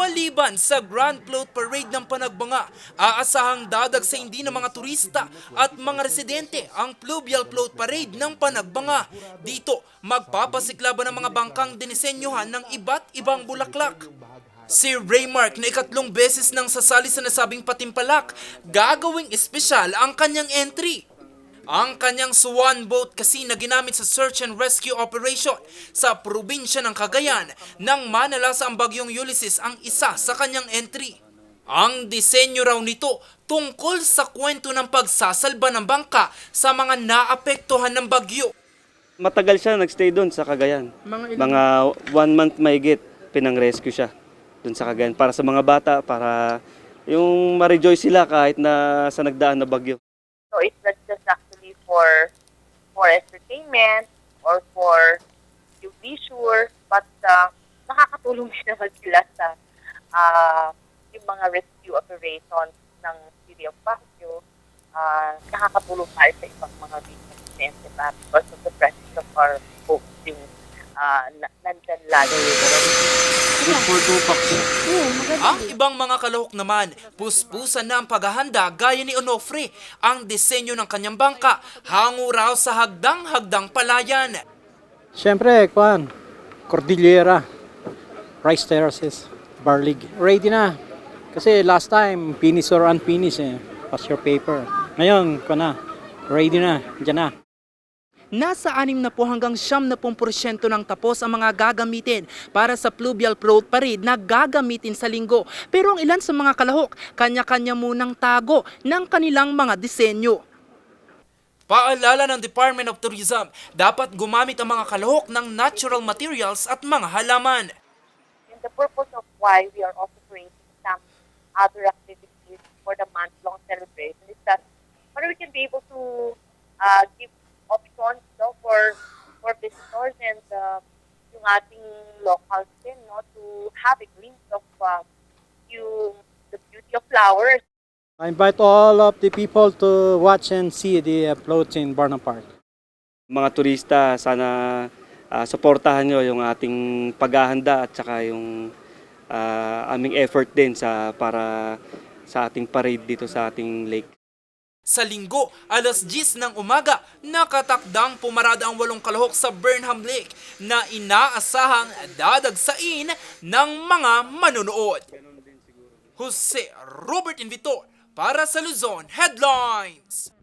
Maliban sa Grand Float Parade ng Panagbanga, aasahang dadag sa hindi ng mga turista at mga residente ang Pluvial Float Parade ng Panagbanga. Dito, magpapasiklaban ng mga bangkang dinisenyohan ng iba't ibang bulaklak. Si Raymark na ikatlong beses nang sasali sa nasabing patimpalak, gagawing espesyal ang kanyang entry. Ang kanyang swan boat kasi na ginamit sa search and rescue operation sa probinsya ng Cagayan nang manalasa ang bagyong Ulysses ang isa sa kanyang entry. Ang disenyo raw nito tungkol sa kwento ng pagsasalba ng bangka sa mga naapektuhan ng bagyo. Matagal siya nagstay doon sa Cagayan. Mga Mga one month mahigit, pinang-rescue siya doon sa Cagayan. Para sa mga bata, para yung ma-rejoice sila kahit na sa nagdaan na bagyo. So it's not just actually for for entertainment or for you be sure, but uh, nakakatulong din naman sila sa uh, yung mga rescue operations ng City of Baguio. Uh, nakakatulong tayo sa ibang mga business pa because of the presence of our folks yung uh, na- nandyan lagi. Ang ibang mga kalahok naman, puspusan na ang paghahanda gaya ni Onofre. Ang disenyo ng kanyang bangka, hango raw sa hagdang-hagdang palayan. Siyempre, kuan, Cordillera, Rice Terraces, Barlig. Ready na. Kasi last time, finish or unfinished eh. Pass your paper. Ngayon, kuan na. Ready na. Diyan na. Nasa 6 na po hanggang 70% ng tapos ang mga gagamitin para sa Pluvial Float Parade na gagamitin sa linggo. Pero ang ilan sa mga kalahok, kanya-kanya munang tago ng kanilang mga disenyo. Paalala ng Department of Tourism, dapat gumamit ang mga kalahok ng natural materials at mga halaman. And the purpose of why we are also creating some other activities for the month-long celebration is that para we can be able to uh, give options no, for for visitors and uh, yung ating locals din no, to have a glimpse of uh, yung the beauty of flowers I invite all of the people to watch and see the uh, floats in Barnum Park. Mga turista, sana ah, suportahan nyo yung ating paghahanda at saka yung ah, aming effort din sa para sa ating parade dito sa ating lake. Sa linggo, alas 10 ng umaga, nakatakdang pumarada ang walong kalahok sa Burnham Lake na inaasahang dadagsain ng mga manonood. Jose Robert Invitor para sa Luzon Headlines.